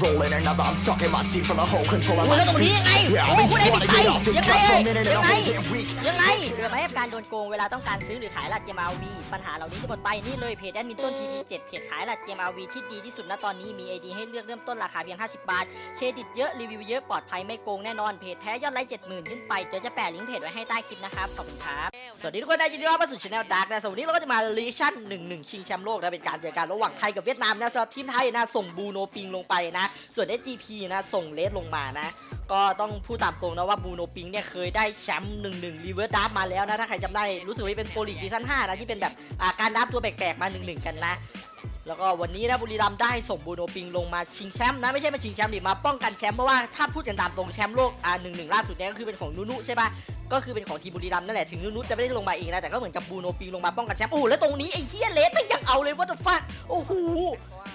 Rolling another, I'm stuck in my seat for the whole control of โอ้ my แล้วตรงนี้ speech. ยังไง Yeah, โอ้ I've คุณ been ได้ trying ปิ to ด get ไป off this ยังไง crap เอ่ for ย a minute and ยัง I'm ไง whole damn weak. ยังไงเกิดมาให้การโดนโกงเวลาต้องการซื้อหรือขายหลักเกม RV ปัญหาเหล่านี้จะหมดไปนี่เลยเพจแอดมินต้น TV7 เพจขายหลักเกม RV ที่ดีที่สุดณตอนนี้มี ID ให้เลือกเริ่มต้นราคาเพียง 50 บาท เครดิตเยอะรีวิวเยอะปลอดภัยไม่โกงแน่นอนเพจแท้ยอดไลค์70,000ขึ้นไปเดี๋ยวจะแปะลิงก์เพจไว้ให้ใต้คลิปนะครับขอบคุณครับ สวัสดีทุกคนได้ยินดีต้อนรับสู่ช anel Dark นะสวัสดีเราก็จะมาลีชั่น1-1ชิงแชมป์โลกนะเป็นการเจอกันระหว่างไทยกับเวียดนามนะสำหรับทีมไทยนะส่งบูโนปิงลงไปนะส่วน SGP นะส่งเลสลงมานะ ก็ต้องพูดตามตรงนะว่าบูโนปิงเนี่ยเคยได้แชมป์1-1รีเวิร์สดับมาแล้วนะ ถ้าใครจำได้รู้สึกว่าเป็นโปรลีกซีซั่น5นะ ที่เป็นแบบาการดับตัวแปลกๆมา1-1กันนะแล้วก็วันนี้นะบุรีรัมย์ได้ส่งบูโนปิงลงมาชิงแชมป์นะไม่ใช่มาชิงแชมป์ดิมาป้องกันแชมป์เพราะว่าถ้าพูดกันตามตรงแชมป์โลกอ่าหนึ่งหนึ่งล่าสุดเนี่ยก็คือเป็นของนุนุใช่ปะ ก็คือเป็นของทีมบุรีรัมย์นั่นแหละถึงนุนุจะไม่ได้ลงมาเองนะแต่ก็เหมือนกับบูโนปิงลงมาป้องกันแชมป์โอ้แล้วตรงนี้ไอ้เฮียเลสไม่ยังเอาเลยว่าจะฟักโอ้โห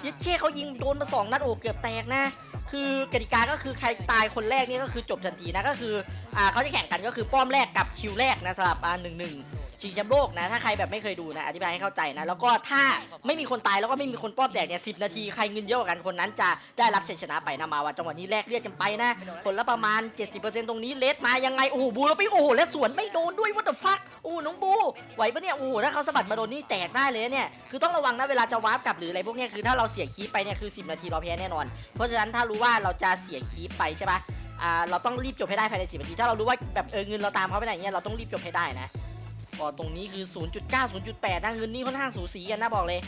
เย็ดเช่เขายิงโดนมาสองนัดโอ้เกือบแตกนะ คือกติกาก็คือใครตายคนแรกนี่ก็คือจบทันทีนะก็คืออ่าเขาจะแข่งกันก็คือป้อมแรกกับคิวแรกนะสำหรับอ่าหนึ่งหนึ่ง ชิงแชมป์โลกนะ ถ้าใครแบบไม่เคยดูนะ อธิบายให้เข้าใจนะ แล้วก็ถ้าไม่มีคนตายแล้วก็ไม่มีคนป้อมแตกเนี่ยสินาทีใครเงินเยอะกว่ากันคนนั้นจะได้รับชัยชนะไปนะมาว่าจังหวะนี้แลกเลือดกันไปนะผลละประมาณ 70%ตรงนี้เลสมายังไงโอ้โหบูแล้วไปโอ้โหและสวนไม่โดนด้วยวัตถุฟักโอ้หน้องบูไหวปะเนี่ยโอ้โหถ้าเขาสะบัดมาโดนนี่แตกได้เลยเนี่ยคือต้องระวังนะเวลาจะวาร์ปกลับหรืออะไรพวกนี้คือถ้าเราเสียคีปไปเนี่ยคือ10 นาทีเราแพ้แน่นอน เพราะฉะนั้นถ้ารู้ว่าเราจะเสียคีปไปใช่ปะอ่าเราต้องรีบจบให้ได้ภายใน10นาทีถ้าเรารู้ว่าแบบเออเงินเราตามเขาไปไหนเนี่ยเราต้องรีบจบให้ได้นะ ก็ตรงนี้คือ 0.9 0.8นะเงินนี่ค่อนข้างสูสีกันนะบอกเลย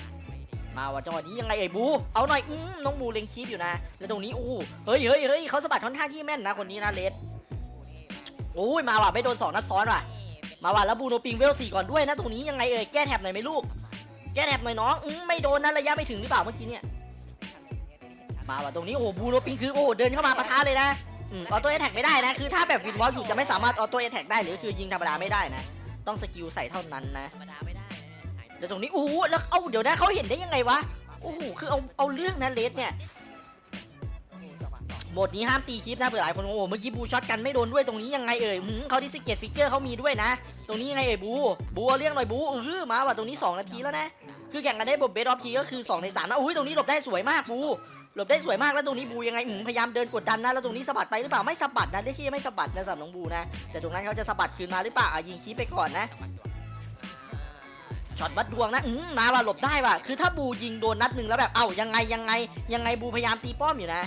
มาว่าจังหวะนี้ยังไงไอ้บู เอาหน่อยอืมน้องบูเล็งชีพอยู่นะ แล้วตรงนี้อู้เฮ้ยเฮ้ยเฮ้ยเขาสะบัดค่อนข้างที่แม่นนะคนนี้นะเลสโอ้ยมาว่ะไม่โดนสองนัดซ้อนว่ะ มาว่ะแล้วบูโนปิงเวลสี่ก่อนด้วยนะตรงนี้ยังไงเอ่ยแก้แถบหน่อยไหมลูก แก้แถบหน่อยน้องอืมไม่โดนนะระยะไม่ถึงหรือเปล่าเมื่อกี้เนี่ยมาว่ะตรงนี้โอ้บูโนปิงคือโอ้เดินเข้ามาปะทะเลยนะออโต้เอทแท็กไม่ได้นะคือถ้าแบบวินวอลอยู่จะไม่สามารถออโต้เอทแท็กได้หรือคือยิงธรรมดาไม่ได้นะ ต้องสกิลใส่เท่านั้นนะธรรมดาไม่ได้นะหายแล้วตรงนี้โอ้โหแล้วเอาเดี๋ยวนะเขาเห็นได้ยังไงวะโอ้โหคือเอาเอาเรื่องนะเลสเนี่ยโหมดนี้ห้ามตีคลิปนะเผื่อหลายคนงงโอ้โหเมื่อกี้บูช็อตกันไม่โดนด้วยตรงนี้ยังไงเอ่ยหืมเขาดิสเกตฟิกเกอร์เขามีด้วยนะ ตรงนี้ยังไงเอ่ยบูบูเอาเรื่องหน่อยบูเออมาว่ะตรงนี้ 2 นาทีแล้วนะ คือแข่งกันได้บทเบสออฟทีก็คือ 2 ใน3นะอุ้ยตรงนี้หลบได้สวยมากบู หลบได้สวยมากแล้วตรงนี้บูยังไงอืมพยายามเดินกดดันนะแล้วตรงนี้สะบัดไปหรือเปล่าไม่สะบัดนะได้ชี่ไม่สะบัดนะสำหรับน้องบูนะแต่ตรงนั้นเขาจะสะบัดคืนมาหรือเปล่าอะยิงคีปไปก่อนนะช็อตวัดดวงนะอืมมาว่ะหลบได้ว่ะคือถ้าบูยิงโดนนัดหนึ่งแล้วแบบเอ้ายังไงยังไงยังไงบูพยายามตีป้อมอยู่นะ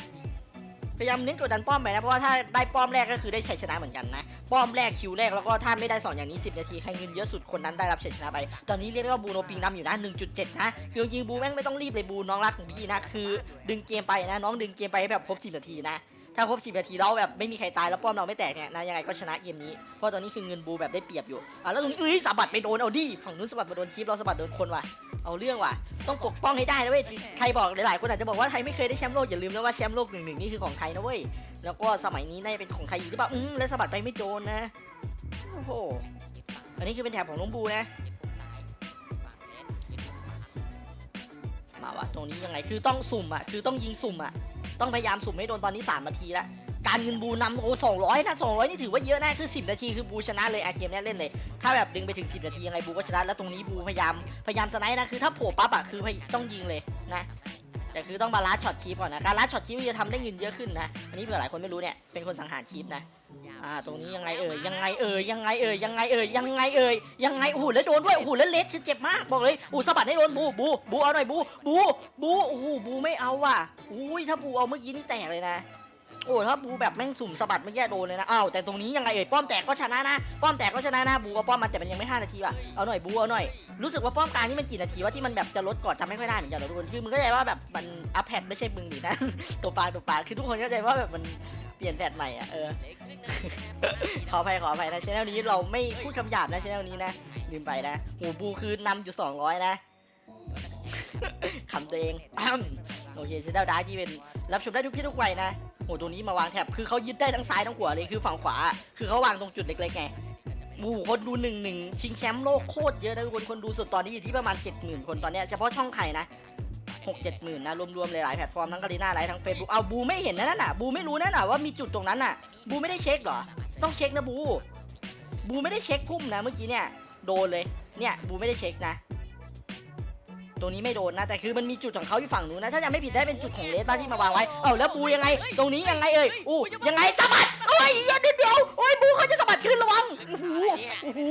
ยายามเน้นกดดันป้อมไปนะเพราะว่าถ้าได้ป้อมแรกก็คือได้ชัยชนะเหมือนกันนะป้อมแรกคิวแรกแล้วก็ถ้าไม่ได้สองอย่างนี้ 10 นาทีใครเงินเยอะสุดคนนั้นได้รับชัยชนะไป ตอนนี้เรียกได้ว่าบูโนปิงนำอยู่นะ1.7 นะคือจริงๆบูแม่งไม่ต้องรีบเลยบูน้องรักของพี่นะคือ ดึงเกมไปนะน้องดึงเกมไปให้แบบครบ10 นาทีนะ ถ้าครบ10นาทีแล้วแบบไม่มีใครตายแล้วป้อมเราไม่แตกเนี่ยนะยังไงก็ชนะเกมนี้ เพราะตอนนี้คือเงินบูแบบได้เปรียบอยู่อะแล้วตรงนี้เอ้ยสะบัดไปโดนเอาดิฝั่งนู้นสะบัดมาโดนชีฟเราสะบัดโดนคนว่ะเอาเรื่องว่ะต้องปกป้องให้ได้นะเว้ยใครบอกหลายๆคนอาจจะบอกว่าไทยไม่เคยได้แชมป์โลกอย่าลืมนะว่าแชมป์โลกหนึ่งหนึ่งนี่คือของไทยนะเว้ยแล้วก็สมัยนี้น่าจะเป็นของไทยอยู่หรือเปล่าอืมแล้วสะบัดไปไม่โดนนะโอ้โหอันนี้คือเป็นแถบของน้องบูนะมาวะตรงนี้ยังไงคือต้องสุ่มอะคือต้องยิงสุ่มอะ ต้องพยายามสุ่มให้โดนตอนนี้ 3 นาทีแล้ว การเงินบูนำโอ้สองร้อยนะสองร้อยนี่ถือว่าเยอะนะคือ 10 นาทีคือบูชนะเลยอเกมนี้เล่นเลย ถ้าแบบดึงไปถึง 10 นาทียังไงบูก็ชนะแล้วตรงนี้บูพยายามพยายามสไนด์นะคือถ้าโผล่ปั๊บอะคือต้องยิงเลยนะ แต่คือต้องมาลัดช็อตชีพก่อนนะการลัดช็อตชีพจะทำได้เงินเยอะขึ้นนะอันนี้เผื่อหลายคนไม่รู้เนี่ยเป็นคนสังหารชีพนะอ่าตรงนี้ยังไงเอ่ยยังไงเอ่ยยังไงเอ่ยยังไงเอ่ยยังไงเอ่ยยังไงโอ้โหแล้วโดนด้วยโอ้โหแล้วเลสคือเจ็บมากบอกเลยโอ้สะบัดให้โดนบูบูบูเอาหน่อยบูบูบูโอ้โหบูไม่เอาว่ะอุ้ยถ้าบูเอาเมื่อกี้นี่แตกเลยนะ โอ้ถ้าบูแบบแม่งสุ่มสะบัดไม่แย่โดนเลยนะอ้าวแต่ตรงนี้ยังไงเอ่ยป้อมแตกก็ชนะนะป้อมแตกก็ชนะนะบูเอาป้อมมาแต่มันยังไม่5นาทีว่ะเอาหน่อยบูเอาหน่อยรู้สึกว่าป้อมกลางนี่มันกี่นาทีว่าที่มันแบบจะลดก่อนจำไม่ค่อยได้เหมือนกันนะทุกคนคือมึงเข้าใจว่าแบบมันอัพแพดไม่ใช่มึงดินะตัวปลาตัวปลาคือทุกคนเข้าใจว่าแบบมันเปลี่ยนแพดใหม่อะเออขออภัยขออภัยนะชแนลนี้เราไม่พูดคำหยาบนะชแนลนี้นะลืมไปนะหูบูคือนำอยู่200นะคำตัวเองโอเคชแนลดาร์ที่เป็นรับชมได้ทุกที่ทุกวัยนะ โหตรงนี้มาวางแถบคือเขายึดได้ทั้งซ้ายทั้งขวาเลยคือฝั่งขวา คือเขาวางตรงจุดเล็กๆไงบูคนดูหนึ่งหนึ่งชิงแชมป์โลกโคตรเยอะนะคนคนดูสุดตอนนี้อยู่ที่ประมาณ 70,000 คนตอนนี้เฉพาะช่องไข่นะหกเจ็ดหมื่นนะรวมๆเลยหลายแพลตฟอร์มทั้งกาลีน่าไลฟ์ทั้งเฟซบุ๊กเอาบูไม่เห็นนะนั่นน่ะบูไม่รู้นะน่ะว่ามีจุดตรงนั้นน่ะบูไม่ได้เช็คเหรอ ต้องเช็คนะบูบูไม่ได้เช็คพุ่มนะเมื่อกี้เนี่ยโดนเลยเนี่ยบูไม่ได้เช็คนะ ตรงนี้ไม่โดนนะแต่คือมันมีจุดของเขาอยู่ฝั่งนู้นนะถ้าจำไม่ผิดได้เป็นจุดของเลสบ้านที่มาวางไว้เอ้าแล้วบูยังไง ตรงนี้ยังไงเอ่ยอู้ยังไงสะบัดโอ้ยอย่านิดเดี๋ยวโอ้ยบูเขาจะสะบัดขึ้นระวังโอ้โหโอ้โห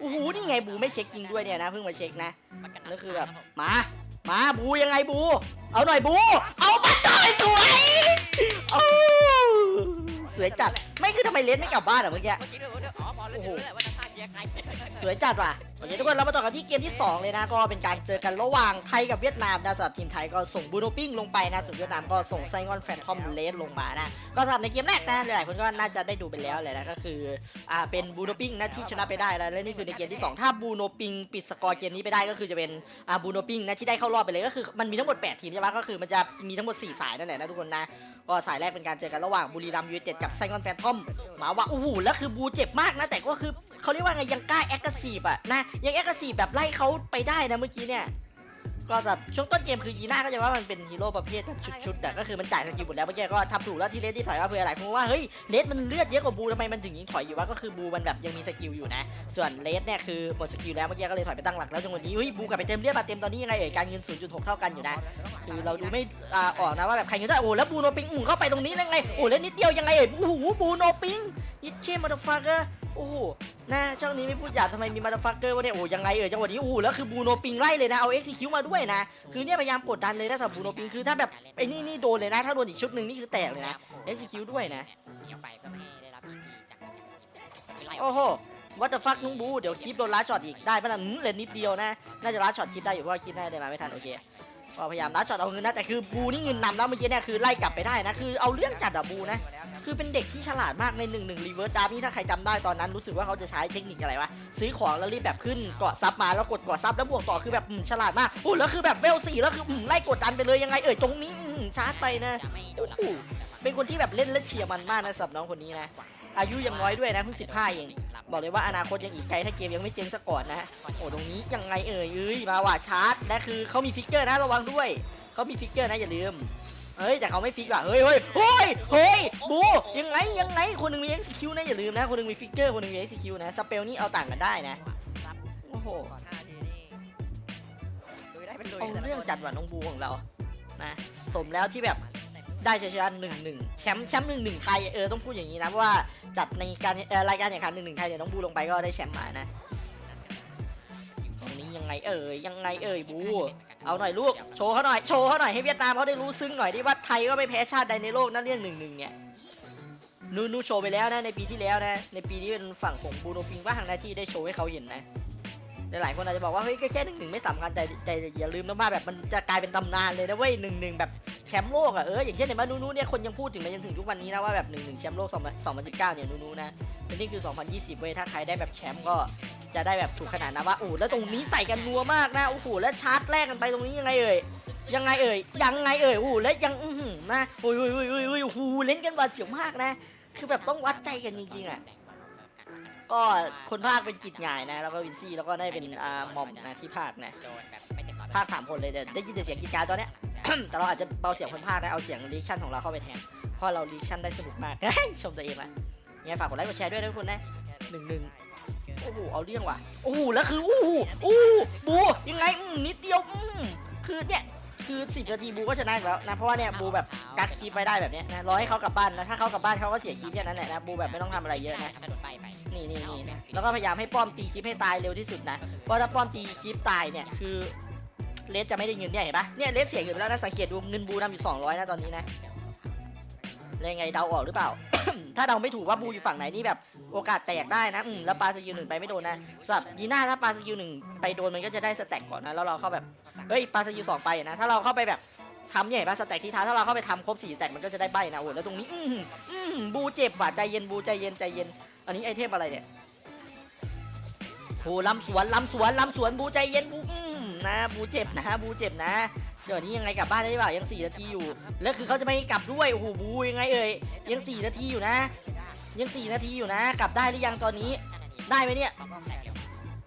โอ้โหนี่ไงบูไม่เช็คจริงด้วยเนี่ยนะเพิ่งมาเช็คนะนั่นคือแบบมามาบูยังไงบู เอาหน่อยบู เอามาหน่อยสวยโอ้สวยจัดไม่คือทำไมเลสไม่กลับบ้านอะเมื่อกี้เมื่อกี้ด้วยว่าอ๋อบอลเลยรู้แห สวยจัดว่ะโอเคทุกคนเรามาต่อกันที่เกมที่ 2 เลยนะ ก็เป็นการเจอกันระหว่างไทยกับเวียดนามนะสำหรับทีมไทยก็ส่งบูโนปิ้งลงไปนะส่วนเวียดนามก็ส่งไซงอนแฟนทอมเลสลงมานะก็สำหรับในเกมแรกนะหลายๆคนก็น่าจะได้ดูไปแล้วเลยนะก็คืออ่าเป็นบูโนปิ้งนะที่ชนะไปได้แล้วและนี่คือในเกมที่ 2 ถ้าบูโนปิงปิดสกอร์เกมนี้ไปได้ก็คือจะเป็นอ่าบูโนปิ้งนะที่ได้เข้ารอบไปเลยก็คือมันมีทั้งหมด 8 ทีมใช่ไหมก็คือมันจะมีทั้งหมด 4 สายนั่นแหละนะทุกคนนะก็สายแรกเป็นการเจอกันระหว่างบุรีรัมย์ยูไนเต็ดกับไซงอนแฟนทอมหมาว่าโอ้โหแล้วคือบูเจ็บมากนะแต่ก็คือ เขาเรียกว่าไงยังกล้าแอคทีฟอะนะยังแอคทีฟแบบไล่เขาไปได้นะเมื่อกี้เนี่ยก็แบบช่วงต้นเกมคือยีน่าก็จะว่ามันเป็นฮีโร่ประเภทแบบชุดๆอะก็คือมันจ่ายสกิลหมดแล้วเมื่อกี้ก็ทำถูกแล้วที่เลสที่ถอยว่าเพื่ออะไรเพราะว่าเฮ้ยเลสมันเลือดเยอะกว่าบูทำไมมันถึงยิงถอยอยู่วะก็คือบูมันแบบยังมีสกิลอยู่นะ ส่วนเลสเนี่ยคือหมดสกิลแล้วเมื่อกี้ก็เลยถอยไปตั้งหลักแล้วจนวันนี้เฮ้ยบูกลับไปเต็มเลือดมาเต็มตอนนี้ยังไงเอ่ยการเงิน 0.6 เท่ากันอยู่นะคือเราดูไม่ออกนะว่าแบบใครเงินได้โอ้แล้วบูโนปิงอุ่งเข้าไปตรงนี้ยังไงโอ้แล้วนิดเดียวยังไงเอ่ยโอ้โหบูโนปิงยิดเช่มาตฟักเกอร์ โอ้โหนะช่องนี้ไม่พูดหยาบทำไมมีมาตฟักเกอร์วะเนี่ย โอ้ยังไงเอ่ยจังหวะนี้โอ้โหแล้วคือบูโนปิงไล่เลยนะ เอาเอ็กซิคิวมาด้วยนะ คือเนี่ยพยายามกดดันเลยนะสำหรับบูโนปิง คือถ้าแบบไอ้นี่นี่โดนเลยนะ ถ้าโดนอีกชุดหนึ่งนี่คือแตกเลยนะเอ็กซิคิวด้วยนะโอ้โหวัตฟักนุ้งบู เดี๋ยวคลิปโดนลัดช็อตอีกได้ปะล่ะเหลือนิดเดียวนะ น่าจะลัดช็อตคลิปได้อยู่เพราะว่าคลิปได้เลยมาไม่ทันโอเค ก็พยายามลัดช็อตเอาเงินนะแต่คือบูนี่เงินนำแล้วเมื่อกี้เนี่ยคือไล่กลับไปได้นะคือเอาเรื่องจัดอะบูนะคือเป็นเด็กที่ฉลาดมากในหนึ่งหนึ่งรีเวิร์สดาร์นี่ถ้าใครจำได้ตอนนั้นรู้สึกว่าเขาจะใช้เทคนิคอะไรวะซื้อของแล้วรีบแบบขึ้นเกาะซับมาแล้วกดเกาะซับแล้วบวกต่อคือแบบฉลาดมากโอ้แล้วคือแบบเวลสี่แล้วคือไล่กดดันไปเลยยังไงเอ่ยตรงนี้ชาร์จไปนะเป็นคนที่แบบเล่นและเชียร์มันมากนะสำหรับน้องคนนี้นะ อายุยังน้อยด้วยนะเพิ่ง15เอง บอกเลยว่าอนาคตยังอีกไกลถ้าเกมยังไม่เจ๊งซะก่อนนะโอ้ตรงนี้ยังไงเอ่ยเอ้ยมาว่าชาร์จและคือเขามีฟิกเกอร์นะระวังด้วยเขามีฟิกเกอร์นะอย่าลืมเฮ้ยแต่เขาไม่ฟิกว่ะเฮ้ยเฮ้ยเฮ้ยเฮ้ยบูยังไงยังไงคนหนึ่งมี XQ นะอย่าลืมนะคนหนึ่งมีฟิกเกอร์คนหนึ่งมี XQ นะสเปลนี่เอาต่างกันได้นะโอ้โหก่อนห้าทีนี่ลุยได้เป็นลุยเอาเรื่องจัดว่ะน้องบูของเรานะสมแล้วที่แบบ ได้ชัยชนะหนึ่งหนึ่งแชมป์แชมป์หนึ่งหนึ่งไทยเออต้องพูดอย่างนี้นะเพราะว่าจัดในการรายการแข่งขันหนึ่งหนึ่งไทยเนี่ยน้องบูลงไปก็ได้แชมป์มานะตรงนี้ยังไงเอ่ยยังไงเอ่ยบูเอาหน่อยลูกโชว์เขาหน่อยโชว์เขาหน่อยให้เวียดนามเขาได้รู้ซึ้งหน่อยดิว่าไทยก็ไม่แพ้ชาติใดในโลกนั่นเรื่องหนึ่งหนึ่งเนี่ยนูนูโชว์ไปแล้วนะในปีที่แล้วนะในปีนี้เป็นฝั่งของบูโนปิงบ้างหนะที่ได้โชว์ให้เขาเห็นนะ หลายๆคนอาจจะบอกว่าเฮ้ยแค่หนึ่งหนึ่งไม่สำคัญแต่แต่อย่าลืมนะว่าแบบมันจะกลายเป็นตำนานเลยนะเว้ยหนึ่งหนึ่งแบบแชมป์โลกอะเอออย่างเช่นในมานูนูเนี่ยคนยังพูดถึงมาจนถึงทุกวันนี้นะว่าแบบหนึ่งหนึ่งแชมป์โลก2019เก้าเนี่ยนูนูนะแต่นี่คือ 2020เว้ยถ้าใครได้แบบแชมป์ก็จะได้แบบถูกขนาดนะว่าโอ้แล้วตรงนี้ใส่กันนัวมากนะโอ้โหแล้วชาร์จแรกกันไปตรงนี้ยังไงเอ่ยยังไงเอ่ยยังไงเอ่ยโอ้แล้วยังอือหือนะโอ้ยโอ้ยโอ้ยโอ้ยโอ้ยโอ้โหเล่นกันหวาดเสียวมากนะ คือแบบต้องวัดใจกันจริงๆอะ ก็คนภาคเป็นกิจงายนะ แล้วก็วินซี่แล้วก็ได้เป็นอ่าหม่อมนะที่ภาคนะโดนแบบไม่เต็มร้อยภาคสามคนเลยแต่ได้ยินแต่เสียงกิจการตอนเนี้ย แต่เราอาจจะเบาเสียงคนภาคนะเอาเสียงรีชั่นของเราเข้าไปแทนเพราะเรารีชั่นได้สนุกมาก ชมตัวเองอะยังไงฝากกดไลค์กดแชร์ด้วยนะทุกคนนะหนึ่งหนึ่งโอ้โหเอาเรื่องว่ะโอ้โหแล้วคือโอ้โหอู้บูยังไงอืมนิดเดียวอืมคือเนี่ย คือสิบนาทีบูก็ชนะอีกแล้วนะเพราะว่าเนี่ยบูแบบกัดคีปไปได้แบบเนี้ยนะรอให้เขากลับบ้านนะถ้าเขากลับบ้านเขาก็เสียคีปแค่นั้นแหละนะบูแบบไม่ต้องทำอะไรเยอะนะถ้าโดนไปไปนี่นี่นี่นะแล้วก็พยายามให้ป้อมตีคลิปให้ตายเร็วที่สุดนะเพราะถ้าป้อมตีคลิปตายเนี่ยคือเลสจะไม่ได้เงินเนี่ยเห็นปะเนี่ยเลสเสียเงินไปแล้วนะสังเกตดูเงินบูนำอยู่200นะตอนนี้นะแล้วยังไงเดาออกหรือเปล่า ถ้าเดาไม่ถูกว่าบูอยู่ฝั่งไหนนี่แบบโอกาสแตกได้นะอืมแล้วปาสกิลหนึ่งไปไม่โดนนะสำหรับยีน่าถ้าปาสกิลหนึ่งไปโดนมันก็จะได้สแต็กก่อนนะแล้วเราเข้าแบบเฮ้ยปาสกิลสองไปนะถ้าเราเข้าไปแบบทำเนี่ยเห็นปะสแต็กที่ท้าถ้าเราเข้าไปทำครบสี่สแต็กมันก็จะได้ใบนะโอ้โหแล้วตรงนี้อืมอืมบูเจ็บว่ะใจเย็นบูใจเย็นใจเย็น อันนี้ไอเทมอะไรเนี่ยโอ้ลำสวนลำสวนลำสวนบูใจเย็นบูอืมนะบูเจ็บนะบูเจ็บนะ เดี๋ยวนี้ยังไงกลับบ้านได้หรือเปล่ายังสี่นาทีอยู่ แล้วคือเขาจะไม่ให้กลับด้วยโอ้โหบูยังไงเอ่ยยังสี่นาทีอยู่นะ ยังสี่นาทีอยู่นะ กลับได้หรือยังตอนนี้ได้ไหมเนี่ย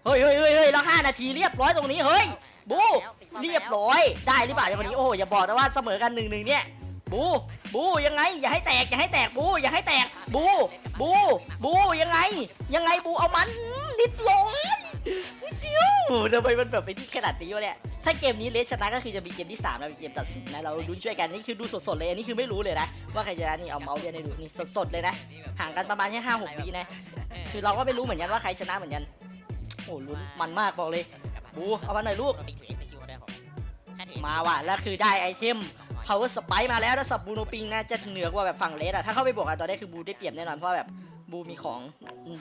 เฮ้ยเฮ้ยเฮ้ยเฮ้ยแล้วห้านาทีเรียบร้อยตรงนี้เฮ้ยบูเรียบร้อยได้หรือเปล่าอย่างวันนี้โอ้โหอย่าบอกนะว่าเสมอกันหนึ่งหนึ่งเนี่ยบูบูยังไงอย่าให้แตกอย่าให้แตกบูอย่าให้แตกบูบูบูยังไง ยังไงบูเอามันนิดเดียวนิดเดียวทำไมมันแบบไปที่ขนาดนี้วะเนี่ย ถ้าเกมนี้เลสชนะก็คือจะมีเกมที่3แล้วเป็นเกมตัดสินนะ เราลุ้นช่วยกัน นี่คือดูสดๆเลย อันนี้คือไม่รู้เลยนะ ว่าใครชนะนี่เอาเมาส์เรียนให้ดูนี่สดๆเลยนะ ห่างกันประมาณแค่ห้าหกวินะ คือเราก็ไม่รู้เหมือนกันว่าใครชนะเหมือนกัน โอ้ลุ้นมันมากบอกเลยบูเอามาหน่อยลูก มาว่ะ แล้วคือได้ไอเทม power spike มาแล้วถ้าสับบูโนปิงนะจะเหนือกว่าแบบฝั่งเลสอะถ้าเข้าไปบวกกันตอนนี้คือบูได้เปรียบแน่นอนเพราะแบบบูมีของ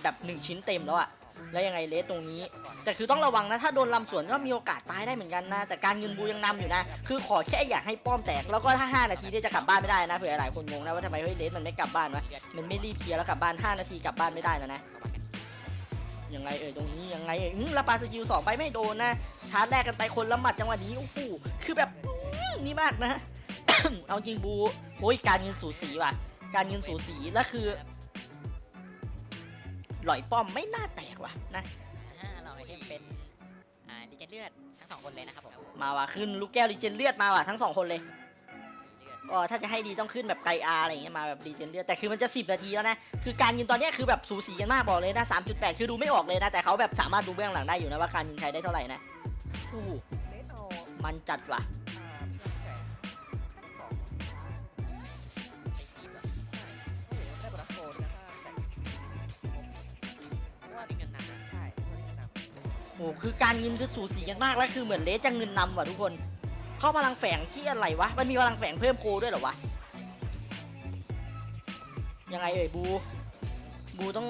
แบบหนึ่งชิ้นเต็มแล้วอะ แล้วยังไงเลสตรงนี้ แต่คือต้องระวังนะ ถ้าโดนลำสวนก็มีโอกาสตายได้เหมือนกันนะ แต่การเงินบูยังนำอยู่นะ คือขอแค่อยากให้ป้อมแตก แล้วก็ถ้า 5 นาทีที่จะกลับบ้านไม่ได้นะ เผื่อหลายคนงงนะว่าทำไมเฮ้ยเลสมันไม่กลับบ้านวะ มันไม่รีบเคลียร์แล้วกลับบ้าน 5 นาทีกลับบ้านไม่ได้แล้วนะยังไงเอ่ยตรงนี้ยังไงเอ่ยอื้อแล้วปาสกิลสองไปไม่โดนนะ ชาร์จแรกกันไปคนละหมัดจังหวะนี้โอ้โหคือแบบนี่มากนะ เอาจริงบูโอ้ยการเงินสูสีว่ะ การเงินสูสีแล้วคือ หลอยป้อมไม่น่าแตกว่ะนะถ้าเราไอเทมเป็นอ่าดีเจนเลือดทั้งสองคนเลยนะครับผมมาว่ะขึ้นลูกแก้วดีเจนเลือดมาว่ะทั้งสองคนเลยเลือดอ๋อถ้าจะให้ดีต้องขึ้นแบบไกอาอะไรอย่างเงี้ยมาแบบดีเจนเลือดแต่คือมันจะ 10 นาทีแล้วนะคือการยิงตอนเนี้ยคือแบบสูสีกันมากบอกเลยนะ3.8 คือดูไม่ออกเลยนะแต่เขาแบบสามารถดูเบื้องหลังได้อยู่นะว่าการยิงใครได้เท่าไหร่นะโอ้โหเลสเอามันจัดว่ะ หคือการเงินคือสูสีกันมากแล้วคือเหมือนเลสจะเงินนำว่ะทุกคน เข้าพลังแฝงที่อะไรวะ มันมีพลังแฝงเพิ่มโคด้วยเหรอวะ ยังไงเอ่ยบู บูต้อง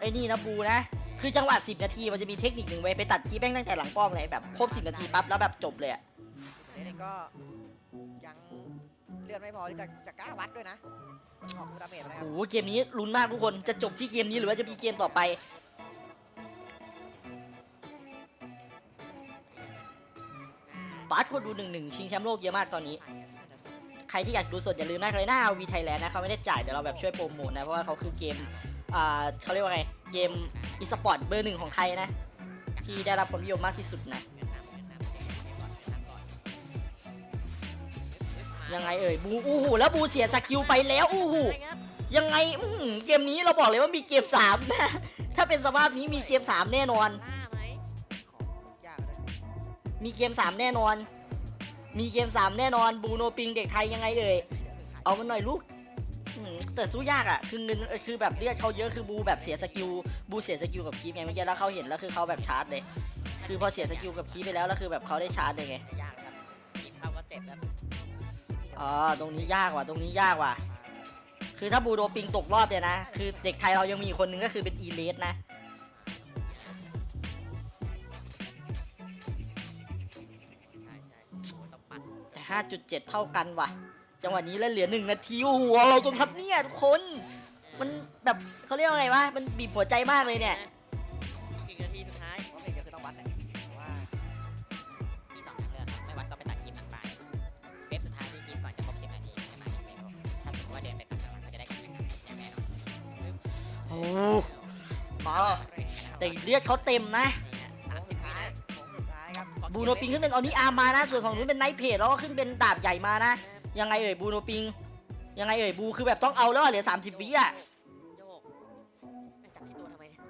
ไอ้นี่นะบูนะ คือจังหวะ 10 นาทีมันจะมีเทคนิคหนึ่งไว้ยไปตัดคีย์แม่งตั้งแต่หลังป้อมเลยแบบครบ 10 นาทีปั๊บแล้วแบบจบเลยอะเลสเองก็ยังเลือดไม่พอที่จะจะกล้าวัดด้วยนะออกคูดาเมจนะคโอ้รับโหเกมนี้ลุ้นมากทุกคนจะจบที่เกมนี้หรือว่าจะมีเกมต่อไป บาสคนดูหนึ่งหนึ่งชิงแชมป์โลกเยอะมากตอนนี้ ใครที่อยากดูสดอย่าลืมนะเลยหน้าวีไทยแลนด์นะเขาไม่ได้จ่ายเดี๋ยวเราแบบช่วยโปรโมทนะ เพราะว่าเขาคือเกมอ่าเขาเรียกว่าไง เกมอีสปอร์ตเบอร์หนึ่งของไทยนะ ที่ได้รับความนิยมมากที่สุดนะยังไงเอ่ยบูอู้หูแล้วบูเสียสกิลไปแล้วอู้หูยังไงอืเกมนี้เราบอกเลยว่ามีเกมสามนะถ้าเป็นสภาพนี้มีเกมสามแน่นอน มีเกมสามแน่นอน มีเกมสามแน่นอนบูโนปิงเด็กไทยยังไงเอ่ยเอามันหน่อยลูกอืมแต่สู้ยากอะคือเงินเอ่อคือแบบเลือดเขาเยอะคือบูแบบเสียสกิลบูเสียสกิลกับคีฟไงเมื่อกี้แล้วเขาเห็นแล้วคือเขาแบบชาร์จเลยคือพอเสียสกิลกับคีฟไปแล้วแล้วคือแบบเขาได้ชาร์จเลยไงยากครับทีมเข้าก็เจ็บครับอ๋อตรงนี้ยากว่ะตรงนี้ยากว่ะคือถ้าบูโดปิงตกรอบเนี่ยนะ คือเด็กไทยเรายังมีอีกคนนึงก็คือเป็นอีเลสนะ 5.7 เท่ากันว่ะ จังหวะนี้แล้วเหลือหนึ่งนาที โอ้โหเราจนครับเนี่ยทุกคน มันแบบเขาเรียกว่าไงวะ มันบีบหัวใจมากเลยเนี่ยอีกนาทีสุดท้ายว่าเพลงก็คือต้องวัดแหละเพราะว่ามีสองทางเลือกครับ ไม่วัดก็ไปตัดทีมหลังไปเวฟสุดท้ายที่ทีมก่อนจะครบ10นาทีจะมาอีกเวฟครับถ้าสมมติว่าเดินไปตัดกำลังก็จะได้กันอย่างแน่นอนโอ้มาแต่เลือดเขาเต็มนะ บบูโนปิงขึ้นเป็นออนิอาร์มานะ ส่วนของนู้นเป็นไนท์เพจแล้วก็ขึ้นเป็นดาบใหญ่มานะ ยังไงเอ่ยบูโนปิง ยังไงเอ่ยบูคือแบบต้องเอาแล้วอะเหลือ30วิอะ โยกมันจับที่ตัวทำไมเนี่ย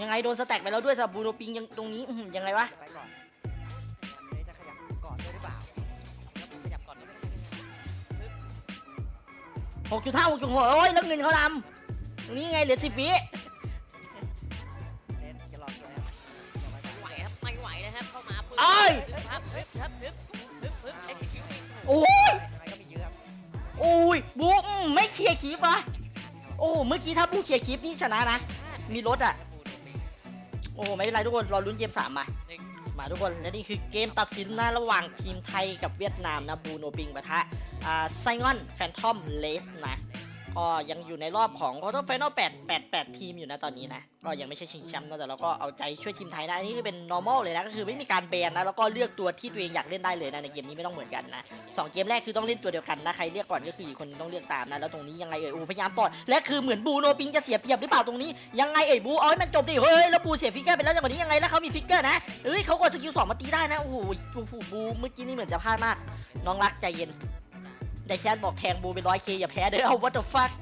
ยังไงโดนสแต็กไปแล้วด้วยสำหรับบูโนปิงยังตรงนี้อื้อหือยังไงวะ จะไปก่อนเลสจะขยับก่อนด้วยหรือเปล่าแล้วผมขยับก่อนก็ไม่ได้หกจุดห้าหกจุดหกโอ้ยแล้วเงินเขานำตรงนี้ยังไงเหลือสิบวิ เอ้ยโอ้ยโอ้ยบูอืมไม่เคลียร์คลิปวะโอ้เมื่อกี้ถ้าบูเคลียร์คลิปนี่ชนะนะ มีรถอะ โอ้ไม่เป็นไรทุกคนรอลุ้นเกมสามมามาทุกคนและนี่คือเกมตัดสินนะระหว่างทีมไทยกับเวียดนามนะบูโนปิงปะทะอ่าไซงอนแฟนทอมเลสนะ ก็ยังอยู่ในรอบของควอเตอร์ไฟนอล8 8 8 ทีมอยู่นะตอนนี้นะ ก็ยังไม่ใช่ชิงแชมป์นะแต่เราก็เอาใจช่วยทีมไทยนะอันนี่คือเป็น normal เลยนะก็คือไม่มีการแบนนะแล้วก็เลือกตัวที่ตัวเองอยากเล่นได้เลยนะในเกมนี้ไม่ต้องเหมือนกันนะสองเกมแรกคือต้องเล่นตัวเดียวกันนะใครเลือกก่อนก็คืออีกคนต้องเลือกตามนะแล้วตรงนี้ยังไงเอ่ยโอ้พยายามต่อและคือเหมือนบูโนปิงจะเสียเปรียบหรือเปล่าตรงนี้ยังไงเอ่ยบูเอาให้มันจบดิเฮ้ยแล้วบูเสียฟิกเกอร์ไปแล้วจังหวะนี้ยังไงแล้วเขามีฟิกเกอร์นะเฮ้ยเขากดสกิลสองมาตีได้นะโอ้โหโอ้โหบูเมื่อกี้นี่เหมือนจะพลาดมากน้องรักใจเย็น แต่แชทบอกแทงบูเป็นร้อยเคอย่าแพ้เด้อเอา what the fuck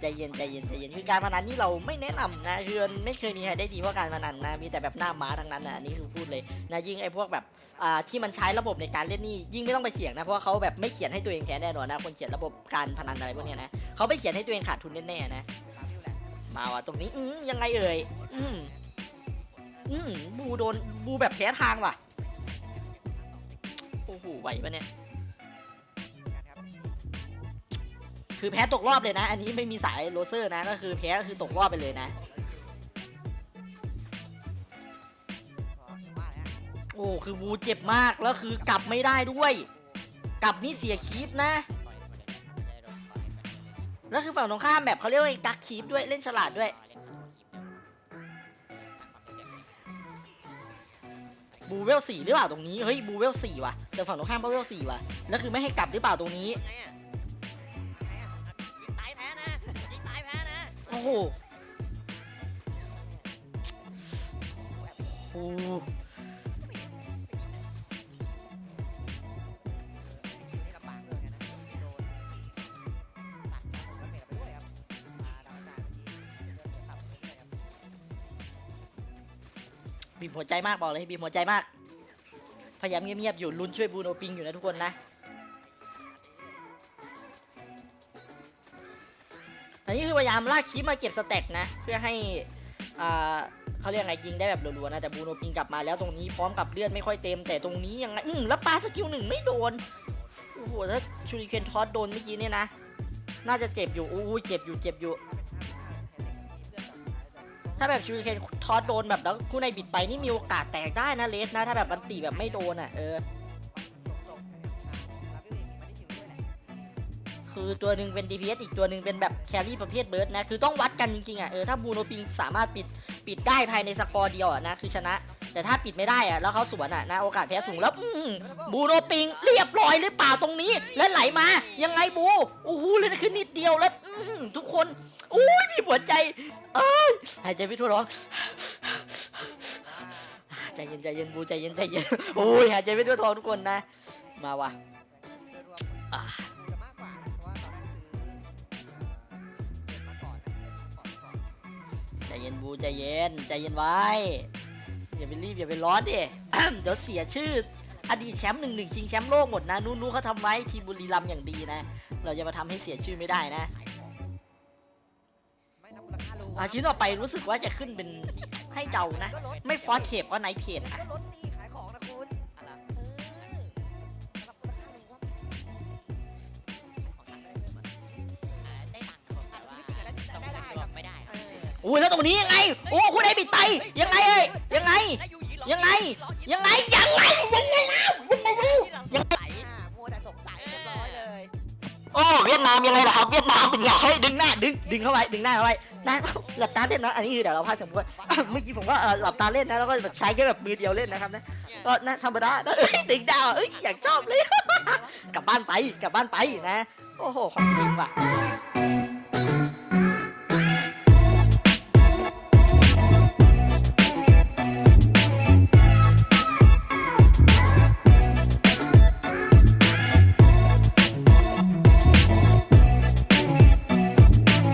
ใจเย็นใจเย็นใจเย็นคือการพนันนี่เราไม่แนะนำนะคือไม่เคยมีใครได้ดีเพราะการพนันนะมีแต่แบบหน้าม้าทั้งนั้นนะอันนี้คือพูดเลยนะยิ่งไอ้พวกแบบอ่าที่มันใช้ระบบในการเล่นนี่ยิ่งไม่ต้องไปเสี่ยงนะเพราะเขาแบบไม่เขียนให้ตัวเองแพ้แน่นอนนะคนเขียนระบบการพนันอะไรพวกเนี้ยนะเขาไม่เขียนให้ตัวเองขาดทุนแน่ๆนะลาวิวแหละมาว่ะตรงนี้อืมยังไงเอ่ยอืมอืมบูโดนบูแบบแพ้ทางว่ะโอ้โหไหวปะเนี่ย คือแพ้ตกรอบเลยนะ อันนี้ไม่มีสายโรเซอร์นะ ก็คือแพ้ก็คือตกรอบไปเลยนะ โอ้คือบูเจ็บมากแล้วคือกลับไม่ได้ด้วย กลับนี่เสียคีปนะ แล้วคือฝั่งตรงข้ามแบบเขาเรียกว่าไอ้กักคีปด้วยเล่นฉลาดด้วยบูเวลสี่หรือเปล่าตรงนี้ เฮ้ยบูเวลสี่ว่ะแต่ฝั่งตรงข้ามก็เวลสี่ว่ะ แล้วคือไม่ให้กลับหรือเปล่าตรงนี้ ปด้วยครับมาดาวจานเมื่อกี้เลือดต่ำไปเรื่อยครับบีบหัวใจมากบอกเลยบีบหัวใจมาก พยายามเงียบๆอยู่ลุ้นช่วยบูโนปิงอยู่นะทุกคนนะ นี้คือพยายามลากคีปมาเก็บสแต็กนะ เพื่อให้อ่าเขาเรียกไงยิงได้แบบรัวๆนะแต่บูโนปิงกลับมาแล้วตรงนี้พร้อมกับเลือดไม่ค่อยเต็ม แต่ตรงนี้ยังไงอืมแล้วปาสกิลหนึ่งไม่โดนโอ้โหถ้าชูริเคนทอสโดนเมื่อกี้เนี่ยนะ น่าจะเจ็บอยู่อู้เจ็บอยู่เจ็บอยู่ ถ้าแบบชูริเคนทอสโดนแบบแล้วคู่ในบิดไปนี่มีโอกาสแตกได้นะเลสนะ ถ้าแบบมันตีแบบไม่โดนอะเออ คือตัวหนึ่งเป็น DPS อีกตัวหนึ่งเป็นแบบแครี่ประเภทเบิร์ดนะ คือต้องวัดกันจริงๆอะ เออ ถ้าบูโนปิงสามารถปิดปิดได้ภายในสกอร์เดียวอะนะ คือชนะ แต่ถ้าปิดไม่ได้อะ แล้วเขาสวนอะนะ โอกาสแพ้สูงแล้ว อืมบูโนปิงเรียบร้อยหรือเปล่าตรงนี้ แล้วไหลมา ยังไงบูโอ้โหเลยนะคือนิดเดียวแล้ว อืมทุกคนอุ้ยมีหัวใจ เอ้ยหายใจไม่ทั่วท้องใจเย็นใจเย็นบูใจเย็นใจเย็นโอ้ยหายใจไม่ทั่วท้องทุกคนนะ มาว่ะ บูใจเย็นใจเย็นไว้ อย่าไปรีบอย่าไปร้อนดิ เดี๋ยวเสียชื่อ อดีตแชมป์หนึ่งหนึ่งชิงแชมป์โลกหมดนะนู้นนู้เขาทำไว้ทีมบุรีรัมย์อย่างดีนะ เราจะมาทำให้เสียชื่อไม่ได้นะอาชิ้นต่อไปรู้สึกว่าจะขึ้นเป็นให้เจ้านะ ไม่ฟอสเชฟก็ไนท์เทนองนะ อุ้ยแล้วตรงนี้ยังไง โอ้คุณไอบิดไปยังไงเอ้ยยังไง ยังไง ยังไง ยังไง ยังไงแล้วยังไงแล้วยังไหลอ่ามัวแต่สงสัยเรียบร้อยเลยโอ้เวียดนามยังไงล่ะครับเวียดนามเป็นไงเฮ้ยดึงหน้าดึงดึงเข้าไว้ดึงหน้าเข้าไว้หน้าหลับตาเล่นนะอันนี้คือเดี๋ยวเราพาสมมติว่าเมื่อกี้ผมก็เออหลับตาเล่นนะแล้วก็แบบใช้แค่แบบมือเดียวเล่นนะครับนะก็น่าธรรมดานะเอ้ยดึงดาวเอ้ยอยากชอบเลยกลับบ้านไปกลับบ้านไปนะ โอ้โหของจริงว่ะ